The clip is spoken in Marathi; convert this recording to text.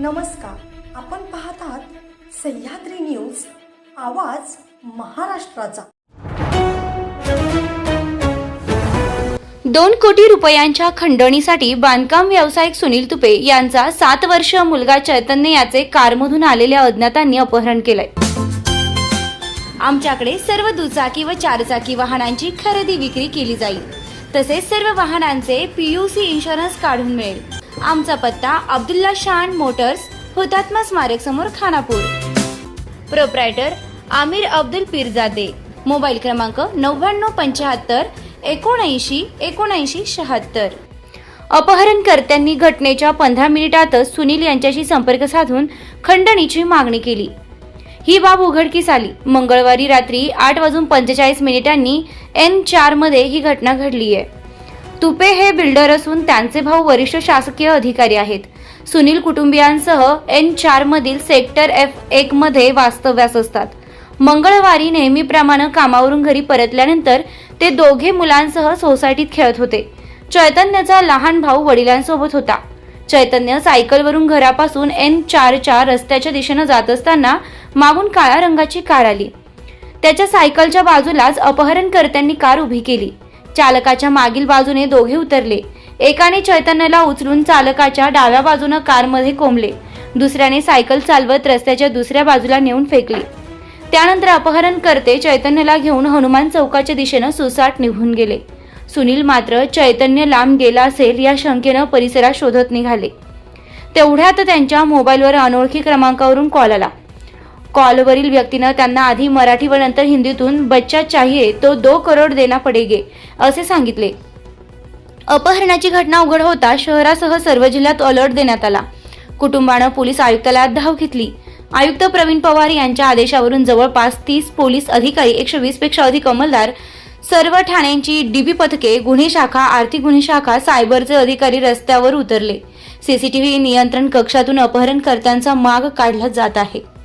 नमस्कार. आपण पाहत आहात सह्याद्री न्यूज आवाज महाराष्ट्राचा. दोन कोटी रुपयांच्या खंडणीसाठी बांधकाम व्यावसायिक सुनील तुपे यांचा सात वर्ष मुलगा चैतन्य याचे कारमधून आलेल्या अज्ञातांनी अपहरण केलंय. आमच्याकडे सर्व दुचाकी व चारचाकी वाहनांची खरेदी विक्री केली जाईल. तसेच सर्व वाहनांचे पीयूसी इन्शुरन्स काढून मिळेल. आमचा पत्ता अब्दुल्ला शान मोटर्स हुतात्मा स्मारक समोर खानापूर. प्रोप्रायटर आमिर अब्दुल पीरजादे. मोबाईल क्रमांक नव्याण्णव पंच्याहत्तर एकोणऐंशी एकोणऐंशी शहात्तर. अपहरणकर्त्यांनी घटनेच्या पंधरा मिनिटातच सुनील यांच्याशी संपर्क साधून खंडणीची मागणी केली. ही बाब उघडकीस आली. मंगळवारी रात्री आठ वाजून पंचेचाळीस मिनिटांनी एन चारमध्ये ही घटना घडली आहे तुपे हे बिल्डर असून त्यांचे भाऊ वरिष्ठ शासकीय अधिकारी आहेत. सुनील कुटुंबियांसह एन चार मधील सेक्टर एफ एक मध्ये वास्तव्यास असतात. मंगळवारी नेहमीप्रमाणे कामावरून घरी परतल्यानंतर ते दोघे मुलांसह सोसायटीत खेळत होते. चैतन्याचा लहान भाऊ वडिलांसोबत होता. चैतन्य सायकलवरून घरापासून एन चारच्या रस्त्याच्या दिशेनं जात असताना मागून काळ्या रंगाची कार आली. त्याच्या सायकलच्या बाजूलाच अपहरणकर्त्यांनी कार उभी केली. चालकाच्या मागील बाजूने दोघे उतरले. एकाने चैतन्याला उचलून चालकाच्या डाव्या बाजूनं कारमध्ये कोंबले. दुसऱ्याने सायकल चालवत रस्त्याच्या दुसऱ्या बाजूला नेऊन फेकले. त्यानंतर अपहरणकर्ते चैतन्याला घेऊन हनुमान चौकाच्या दिशेनं सुसाट निघून गेले. सुनील मात्र चैतन्य लांब गेला असेल या शंकेनं परिसरात शोधत निघाले. तेवढ्यात त्यांच्या मोबाईलवर अनोळखी क्रमांकावरून कॉल आला. कॉलवरील व्यक्तीनं त्यांना आधी मराठी व नंतर हिंदीतून बच्चा चाहिए तो दो करोड देना पडेगे असे सांगितले. अपहरणाची घटना उघड होता शहरासह सर्व जिल्ह्यात अलर्ट देण्यात आला. कुटुंबानं पोलीस आयुक्तालयात धाव घेतली. आयुक्त प्रवीण पवार यांच्या आदेशावरून जवळपास तीस पोलीस अधिकारी एकशे वीसपेक्षा अधिक अंमलदार सर्व ठाण्यांची डीबी पथके गुन्हे शाखा आर्थिक गुन्हे शाखा सायबरचे अधिकारी रस्त्यावर उतरले. सीसीटीव्ही नियंत्रण कक्षातून अपहरणकर्त्यांचा माग काढला जात आहे.